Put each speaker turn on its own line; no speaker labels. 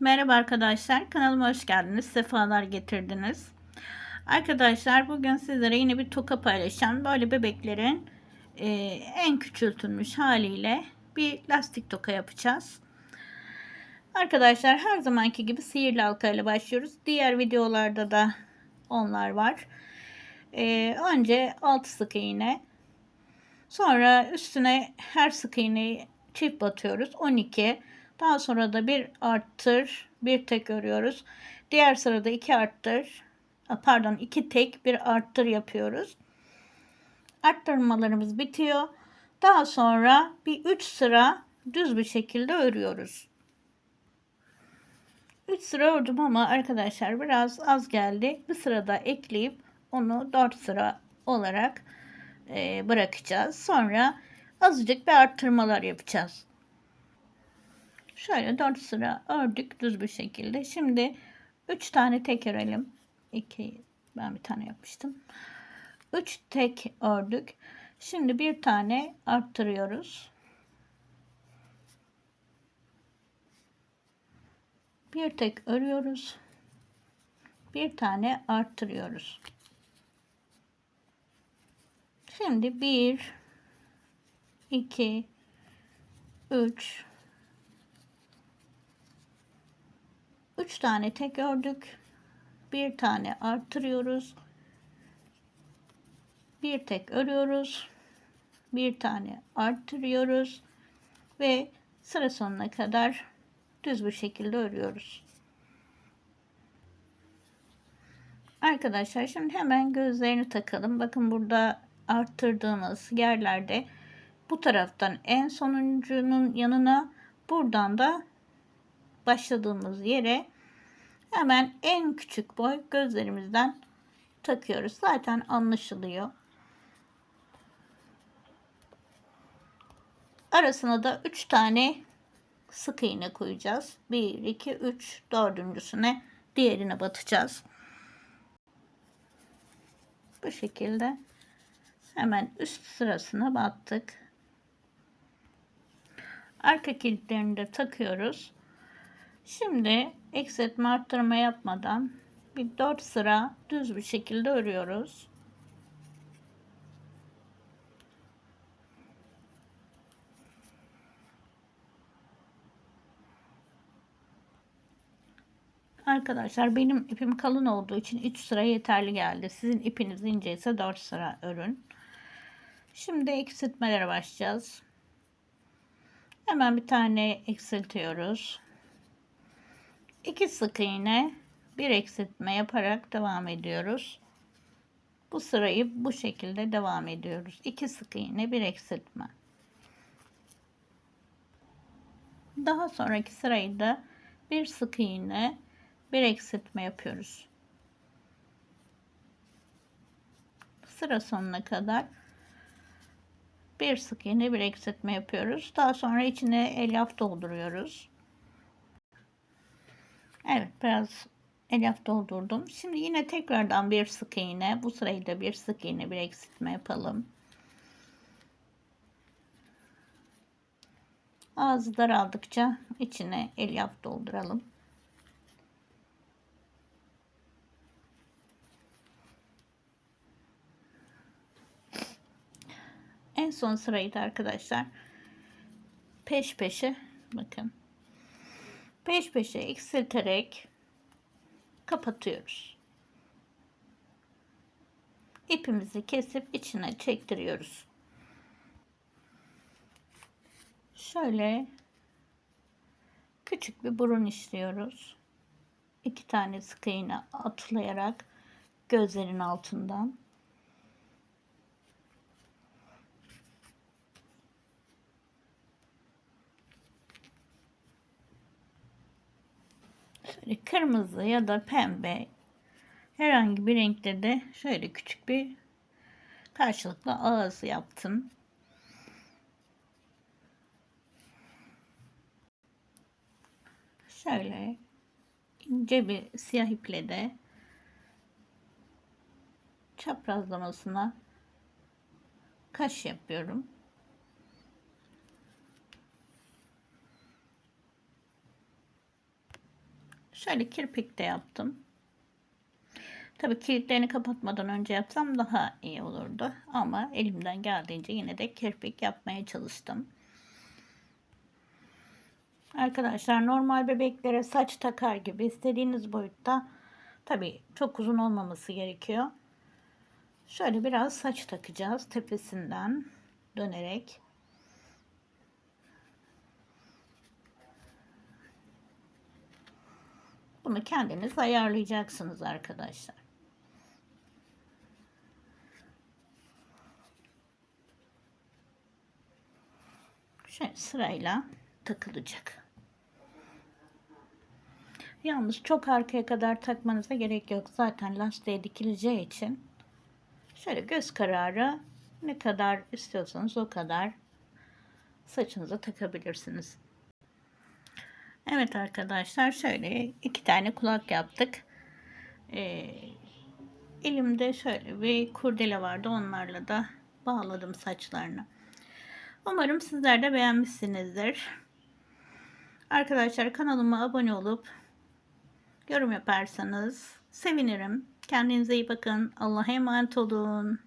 Merhaba arkadaşlar, kanalıma hoş geldiniz, sefalar getirdiniz. Arkadaşlar bugün sizlere yine bir toka paylaşacağım. Böyle bebeklerin e, en küçültülmüş haliyle bir lastik toka yapacağız. Arkadaşlar her zamanki gibi sihirli halka ile başlıyoruz. Diğer videolarda da onlar var. E, önce 6 sık iğne, sonra üstüne her sık iğneyi çift batıyoruz. 12 daha sonra da bir arttır, bir tek örüyoruz. Diğer sırada iki arttır, pardon iki tek bir arttır yapıyoruz. Arttırmalarımız bitiyor. Daha sonra bir 3 sıra düz bir şekilde örüyoruz. 3 sıra ördüm ama arkadaşlar biraz az geldi. Bir sırada ekleyip onu 4 sıra olarak e, bırakacağız. Sonra azıcık bir arttırmalar yapacağız. Şöyle 4 sıra ördük düz bir şekilde. Şimdi 3 tane tek örelim. 2 ben bir tane yapmıştım. 3 tek ördük. Şimdi bir tane arttırıyoruz. Bir tek örüyoruz. Bir tane arttırıyoruz. Şimdi 1 2 3 3 tane tek ördük. Bir tane arttırıyoruz. Bir tek örüyoruz. Bir tane arttırıyoruz ve sıra sonuna kadar düz bir şekilde örüyoruz. Arkadaşlar şimdi hemen gözlerini takalım. Bakın burada arttırdığımız yerlerde bu taraftan en sonuncunun yanına buradan da başladığımız yere hemen en küçük boy gözlerimizden takıyoruz. Zaten anlaşılıyor. Arasına da 3 tane sık iğne koyacağız. 1, 2, 3, dördüncüsüne diğerine batacağız. Bu şekilde hemen üst sırasına battık. Arka kilitlerini de takıyoruz. Şimdi eksiltme arttırma yapmadan bir 4 sıra düz bir şekilde örüyoruz. Arkadaşlar benim ipim kalın olduğu için 3 sıra yeterli geldi. Sizin ipiniz ince ise 4 sıra örün. Şimdi eksiltmelere başlayacağız. Hemen bir tane eksiltiyoruz. 2 sık iğne bir eksiltme yaparak devam ediyoruz. Bu sırayı bu şekilde devam ediyoruz. 2 sık iğne bir eksiltme. Daha sonraki sırayı da bir sık iğne bir eksiltme yapıyoruz. Sıra sonuna kadar bir sık iğne bir eksiltme yapıyoruz. Daha sonra içine elyaf dolduruyoruz. Evet biraz elyaf doldurdum. Şimdi yine tekrardan bir sık iğne. Bu sırayı da bir sık iğne bir eksiltme yapalım. Ağzı daraldıkça içine elyaf dolduralım. En son sırayı da arkadaşlar peş peşe bakın peş peşe eksilterek kapatıyoruz. İpimizi kesip içine çektiriyoruz. Şöyle küçük bir burun işliyoruz. İki tane sık iğne atlayarak gözlerin altından Şöyle kırmızı ya da pembe herhangi bir renkte de şöyle küçük bir karşılıklı ağız yaptım. Şöyle ince bir siyah iple de çaprazlamasına kaş yapıyorum. Şöyle kirpik de yaptım. Tabii kilitlerini kapatmadan önce yapsam daha iyi olurdu. Ama elimden geldiğince yine de kirpik yapmaya çalıştım. Arkadaşlar normal bebeklere saç takar gibi istediğiniz boyutta tabii çok uzun olmaması gerekiyor. Şöyle biraz saç takacağız tepesinden dönerek. Bunu kendiniz ayarlayacaksınız arkadaşlar. Şöyle sırayla takılacak. Yalnız çok arkaya kadar takmanıza gerek yok. Zaten lastiğe dikileceği için şöyle göz kararı ne kadar istiyorsanız o kadar saçınıza takabilirsiniz. Evet arkadaşlar şöyle iki tane kulak yaptık. Ee, elimde şöyle bir kurdele vardı onlarla da bağladım saçlarını. Umarım sizler de beğenmişsinizdir. Arkadaşlar kanalıma abone olup yorum yaparsanız sevinirim. Kendinize iyi bakın. Allah'a emanet olun.